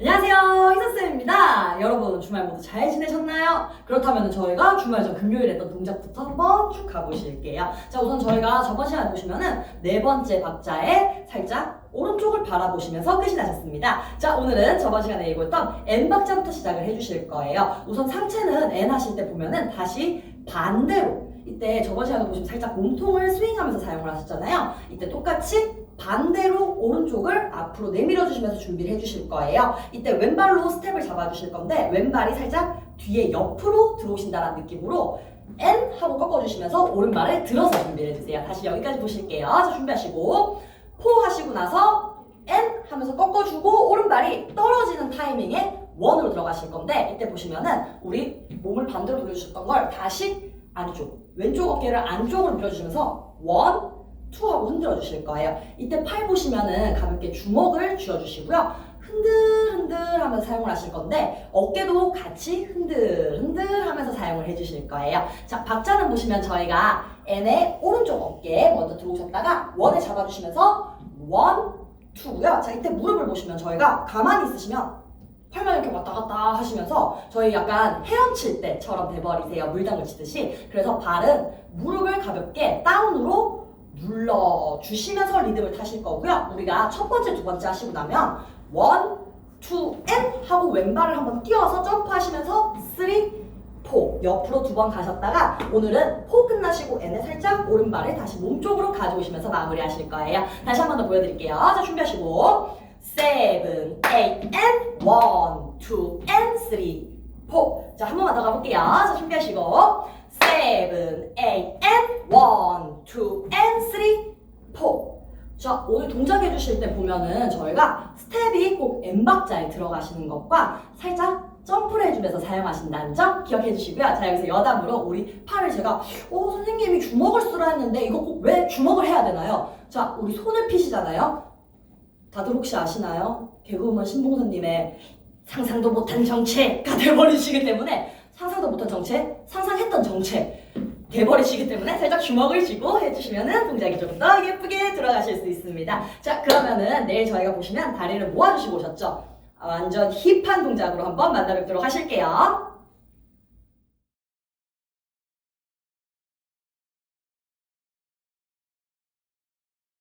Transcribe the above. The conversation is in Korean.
안녕하세요 희선쌤입니다. 여러분 주말 모두 잘 지내셨나요? 그렇다면 저희가 주말 전 금요일 했던 동작부터 한번 쭉 가보실게요. 자 우선 저희가 저번 시간에 보시면은 네 번째 박자에 살짝 오른쪽을 바라보시면서 끝이 나셨습니다. 자 오늘은 저번 시간에 얘기했던 N 박자부터 시작을 해주실 거예요. 우선 상체는 N 하실 때 보면은 다시 반대로 이때 저번 시간에 보시면 살짝 몸통을 스윙하면서 사용을 하셨잖아요 이때 똑같이 반대로 오른쪽을 앞으로 내밀어 주시면서 준비를 해주실 거예요. 이때 왼발로 스텝을 잡아주실 건데 왼발이 살짝 뒤에 옆으로 들어오신다는 느낌으로 N 하고 꺾어주시면서 오른발을 들어서 준비를 해주세요. 다시 여기까지 보실게요. 자 준비하시고 포 하시고 나서 N 하면서 꺾어주고 오른발이 떨어지는 타이밍에 원으로 들어가실 건데 이때 보시면은 우리 몸을 반대로 돌려주셨던 걸 다시 안쪽 왼쪽 어깨를 안쪽으로 밀어주시면서 원 투 하고 흔들어 주실 거예요. 이때 팔 보시면은 가볍게 주먹을 쥐어 주시고요. 흔들흔들 하면서 사용을 하실 건데 어깨도 같이 흔들흔들 하면서 사용을 해 주실 거예요. 자, 박자는 보시면 저희가 N의 오른쪽 어깨 먼저 들어오셨다가 원에 잡아주시면서 원, 투고요. 자, 이때 무릎을 보시면 저희가 가만히 있으시면 팔만 이렇게 왔다 갔다 하시면서 저희 약간 헤엄칠 때처럼 돼버리세요. 물장구 치듯이. 그래서 발은 무릎을 가볍게 다운으로 눌러주시면서 리듬을 타실 거고요. 우리가 첫 번째, 두 번째 하시고 나면 원, 투, 앤 하고 왼발을 한번 띄워서 점프하시면서 쓰리, 포 옆으로 두 번 가셨다가 오늘은 포 끝나시고 N에 살짝 오른발을 다시 몸쪽으로 가져오시면서 마무리하실 거예요. 다시 한 번 더 보여드릴게요. 자 준비하시고 앤 원, 투, 앤 쓰리, 포. 자한 번만 더 가볼게요. 자 준비하시고 세븐, 에잇, 앤 원, 투, 앤 쓰리, 포. 자, 오늘 동작 해 주실 때 보면은 저희가 스텝이 꼭 N박자에 들어가시는 것과 살짝 점프를 해주면서 사용하신다는 점 기억해 주시고요. 자, 여기서 여담으로 우리 팔을 제가, 어, 선생님이 주먹을 쓰라 했는데 이거 꼭 왜 주먹을 해야 되나요? 자, 우리 손을 피시잖아요? 다들 혹시 아시나요? 개그우먼 신봉선님의 상상도 못한 정체가 돼버리시기 때문에 상상도 못한 정체, 상상했던 정체 돼버리시기 때문에 살짝 주먹을 쥐고 해주시면은 동작이 좀더 예쁘게 들어가실 수 있습니다. 자, 그러면은 내일 저희가 보시면 다리를 모아주시고 오셨죠? 아, 완전 힙한 동작으로 한번 만나 뵙도록 하실게요.